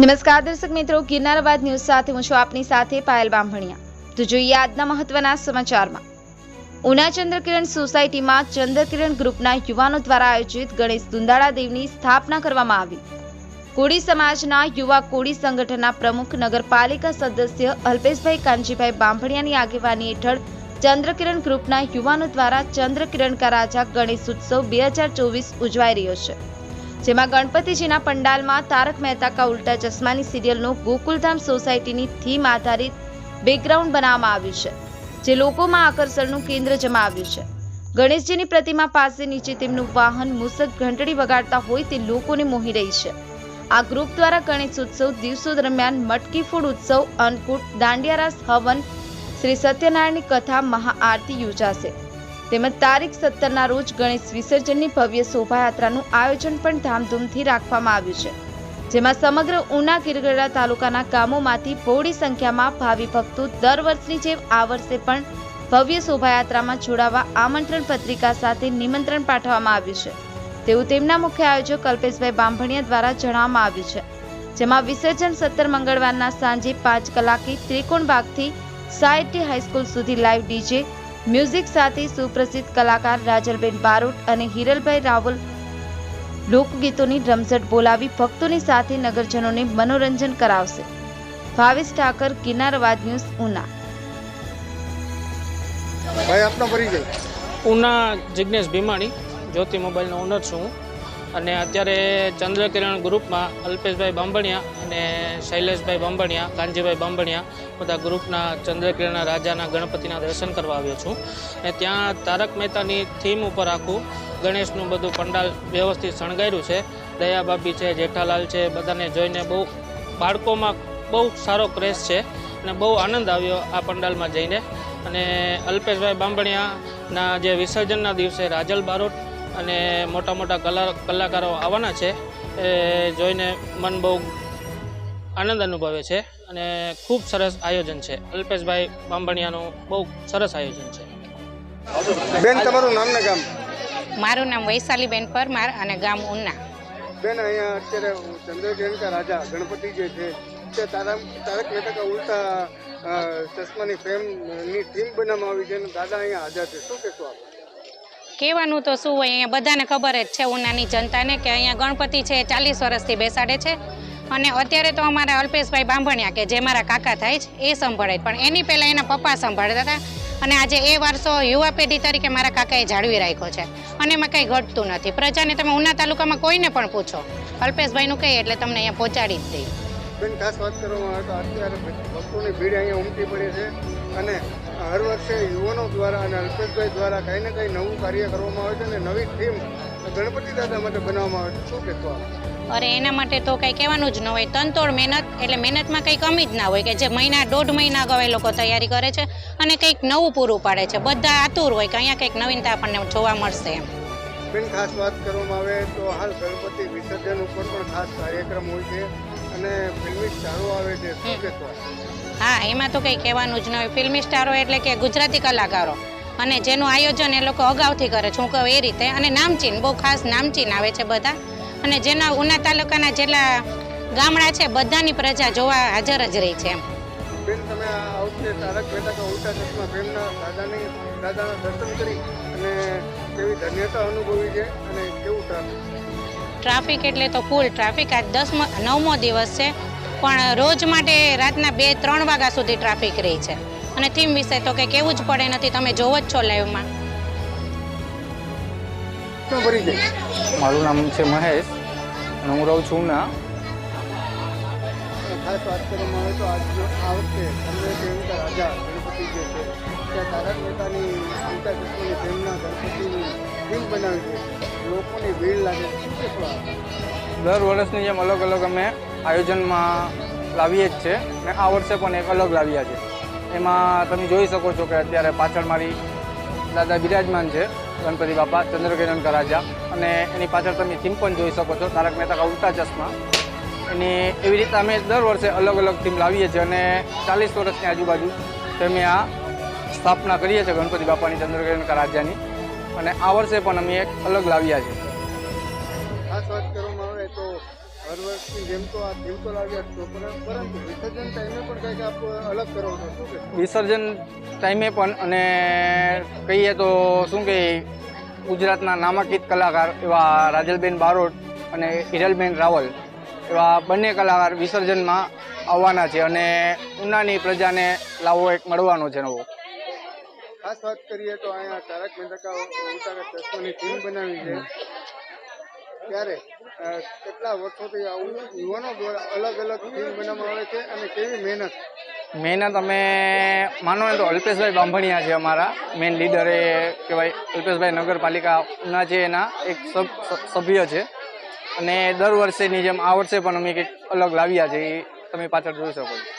નમસ્કાર દર્શક મિત્રો, ગિરનારબાદ ન્યૂઝ સાથે હું છું આપની સાથે પાયલ બામભણિયા. તો જોઈએ આજના મહત્વના સમાચારમાં. ઉના ચંદ્રકિરણ સોસાયટીમાં ચંદ્રકિરણ ગ્રુપના યુવાનો દ્વારા આયોજિત ગણેશ દુંદાળા દેવની સ્થાપના કરવામાં આવી. કોળી સમાજના યુવા કોળી સંગઠનના પ્રમુખ નગરપાલિકા સદસ્ય અલ્પેશભાઈ કાનજીભાઈ બાંભણિયાની આગેવાની હેઠળ ચંદ્રકિરણ ગ્રુપના યુવાનો દ્વારા ચંદ્રકિરણ કા રાજા ગણેશ ઉત્સવ બે હજાર ચોવીસ ઉજવાઈ રહ્યો છે. જેમાં ગણપતિજીના પંડાલમાં તારક મહેતા કા ઉલ્ટા ચશ્માની સિરિયલનું ગોકુલધામ સોસાયટીની થીમ આધારિત બેકગ્રાઉન્ડ બનાવવામાં આવ્યું છે, જે લોકોમાં આકર્ષણનું કેન્દ્ર જમા આવ્યું છે. ગણેશજીની પ્રતિમા પાસે નીચે તેમનું વાહન મૂસક ઘંટડી વગાડતા હોય તે લોકોને મોહી રહી છે. આ ગ્રુપ દ્વારા ગણેશ ઉત્સવ દિવસો દરમિયાન મટકી ફૂડ ઉત્સવ, અન્નકૂટ, દાંડિયારાસ, હવન, શ્રી સત્યનારાયણની કથા, મહાઆરતી યોજાશે. તેમજ તારીખ સત્તરના રોજ ગણેશ વિસર્જનની ભવ્ય શોભાયાત્રાનું આયોજન પણ ધામધૂમથી રાખવામાં આવ્યું છે, જેમાં સમગ્ર ઉના ગીરગઢડા તાલુકાના ગામોમાંથી બહોળી સંખ્યામાં ભાવિ ભક્તો દર વર્ષની જેમ આ વર્ષે પણ ભવ્ય શોભાયાત્રામાં જોડાવા આમંત્રણ પત્રિકા સાથે નિમંત્રણ પાઠવવામાં આવ્યું છે. તેવું તેમના મુખ્ય આયોજક કલ્પેશભાઈ બાંભણિયા દ્વારા જણાવવામાં આવ્યું છે, જેમાં વિસર્જન સત્તર મંગળવારના સાંજે પાંચ કલાકે ત્રિકોણ બાગથી સાયટી હાઈસ્કૂલ સુધી લાઈવ ડીજે મ્યુઝિક સાથે સુપ્રસિદ્ધ કલાકાર રાજલબેન બારોટ અને હિરલભાઈ રાવલ લોકગીતોની ડ્રમઝટ બોલાવી ભક્તોની સાથે નગરજનોને મનોરંજન કરાવશે. ભાવેશ ઠાકર કિનારવાદ ન્યૂઝ ઉના. ભાઈ આપનો પરિચય. ઉના જિજ્ઞેશ ભીમાણી જ્યોતિ મોબાઈલનો ઓનર છું હું. અને અત્યારે ચંદ્રકિરણ ગ્રુપમાં અલ્પેશભાઈ બાંભણિયા અને શૈલેષભાઈ બાંભણિયા કાનજીભાઈ બાંભણિયા બધા ગ્રુપના ચંદ્રકિરણના રાજાના ગણપતિના દર્શન કરવા આવ્યો છું. અને ત્યાં તારક મહેતાની થીમ ઉપર આખું ગણેશનું બધું પંડાલ વ્યવસ્થિત શણગાર્યું છે. દયાબાબી છે, જેઠાલાલ છે, બધાને જોઈને બહુ બાળકોમાં બહુ સારો ક્રેશ છે અને બહુ આનંદ આવ્યો આ પંડાલમાં જઈને. અને અલ્પેશભાઈ બાંભણિયાના જે વિસર્જનના દિવસે રાજલ બારોટ અને મોટા મોટા કલા કલાકારો આવવાના છે એ જોઈને મન બહુ આનંદ અનુભવે છે અને ખૂબ સરસ આયોજન છે. અલ્પેશભાઈ બાંભણિયાનું બહુ સરસ આયોજન છે. બેન તમારું નામ ને ગામ? મારું નામ વૈશાલીબેન પરમાર અને ગામ ઉના. બેન અહીંયા અત્યારે ચંદ્રજયંત કા રાજા ગણપતિ જે છે તે તારક તારક મહેતા કા ઉલ્ટા ચશ્માની ફ્રેમની ટીમ બનાવવામાં આવી છે અને દાદા અહીંયા હાજર છે. શું કહેશો આપ? કહેવાનું તો શું હોય, અહીંયા બધાને ખબર જ છે ઉનાની જનતાને કે અહીંયા ગણપતિ છે એ ચાલીસ વર્ષથી બેસાડે છે. અને અત્યારે તો અમારા અલ્પેશભાઈ બાંભણિયા કે જે મારા કાકા થાય છે, એ સંભાળે. પણ એની પહેલાં એના પપ્પા સંભાળતા હતા. અને આજે એ વારસો યુવા પેઢી તરીકે મારા કાકાએ જાળવી રાખ્યો છે. અને એમાં કંઈ ઘટતું નથી. પ્રજાને તમે ઉના તાલુકામાં કોઈને પણ પૂછો. અલ્પેશભાઈનું કહીએ એટલે તમને અહીંયા પહોંચાડી જ દે બેન, ખાસ વાત કરવામાં આવે તો અત્યારે ભક્તોની ભીડ અહીંયા ઉમટી પડે છે. અને હર વર્ષે યુવાનો દ્વારા અને અલ્પેશભાઈ દ્વારા કંઈ ને કંઈ નવું કાર્ય કરવામાં આવે છે અને નવી થીમ ગણપતિ દાદા માટે બનાવવામાં આવે છે. શું કહેશો અરે એના માટે તો કંઈ કહેવાનું જ ન હોય. તનતોડ મહેનત એટલે મહેનતમાં કંઈ કમી જ ના હોય કે જે મહિના દોઢ મહિના અગાઉ એ લોકો તૈયારી કરે છે અને કંઈક નવું પૂરું પાડે છે. બધા આતુર હોય કે અહીંયા કંઈક નવીનતા આપણને જોવા મળશે એમ. બેન ખાસ વાત કરવામાં આવે તો હાલ ગણપતિ વિસર્જન ઉપર પણ ખાસ કાર્યક્રમ હોય છે. અને ફિલ્મી સ્ટારો આવે છે શું કહેશો? હા એમાં તો કંઈ કહેવાનું જ ન હોય. ફિલ્મી સ્ટારો એટલે કે ગુજરાતી કલાકારો. અને જેનું આયોજન એ લોકો અગાઉથી કરે છે. કહું એ રીતે. અને નામચીન બહુ ખાસ નામચીન આવે છે બધા. અને જેના ઉના તાલુકાના જેટલા ગામડા છે બધાની પ્રજા જોવા હાજર જ રહી છે એમ. બેન તમે આ તારક મહેતા કા ઉલ્ટા ચશ્મા ફિલ્મના દાદાની દાદાના દર્શન કરી અને કેવી ધન્યતા અનુભવી છે અને કેવું ટ્રાફિક એટલે તો ફૂલ ટ્રાફિક. આજ દસમો નવમો દિવસ છે. પણ રોજ માટે રાતના બે ત્રણ વાગ્યા સુધી ટ્રાફિક રહી છે. અને થીમ વિશે તો કંઈ કેવું જ પડે નથી. તમે જોવો જ છો લાઈવમાં મારું નામ છે મહેશ. અને હું રહું છું ના ખાસ વાત કરવામાં આવે તો આજ આ વખતે ચંદ્રજયંત રાજા ગણપતિ જે છે ત્યાં તારક મહેતાની ઉલ્ટા ચશ્માની ફિલ્મના ગણપતિની ફિલ્મ બનાવી છે. લોકોની ભીડ લાગે? દર વર્ષની જેમ અલગ અલગ અમે આયોજનમાં લાવીએ જ છે ને આ વર્ષે પણ એક અલગ લાવ્યા છે. એમાં તમે જોઈ શકો છો કે અત્યારે પાછળ મારી દાદા બિરાજમાન છે, ગણપતિ બાપા ચંદ્રકિરણ કા રાજા અને એની પાછળ તમે થીમ પણ જોઈ શકો છો, તારક મહેતા કા ઉલ્ટા ચશ્મા. એની એવી રીતે અમે દર વર્ષે અલગ અલગ થીમ લાવીએ છીએ અને ચાલીસ વર્ષની આજુબાજુ તમે આ સ્થાપના કરીએ છીએ ગણપતિ બાપાની ચંદ્રકિરણ કા રાજાની અને આ વર્ષે પણ અમે એક અલગ લાવ્યા છે. ખાસ વાત કરવામાં આવે તો હર વર્ષની જેમ તો આ તો લાવ્યા છો પરંતુ વિસર્જન ટાઈમે પણ કંઈક આપ અલગ કરો છો શું કે? વિસર્જન ટાઈમે પણ અને કહીએ તો શું કે ગુજરાતના નામાંકિત કલાકાર એવા રાજલબેન બારોટ અને હિરલબેન રાવલ એવા બંને કલાકાર વિસર્જનમાં આવવાના છે અને ઉનાની પ્રજાને લાવો એક મળવાનો છે નવો. ખાસ વાત કરીએ તો અહીંયા તારક મહેતા ઉલ્ટા ચશ્માની થીમ બનાવી છે. ત્યારે કેટલા વર્ષોથી આવું યુવાનો દ્વારા અલગ અલગ ટીમ બનાવવામાં આવે છે અને કેવી મહેનત? મહેનત અમે, માનો તો અલ્પેશભાઈ બાંભણિયા છે અમારા મેઇન લીડર એ કહેવાય, અલ્પેશભાઈ નગરપાલિકા ઉના છે એના એક સભ્ય છે. અને દર વર્ષેની જેમ આ વર્ષે પણ અમે કંઈક અલગ લાવ્યા છે, એ તમે પાછળ જોઈ શકો છો.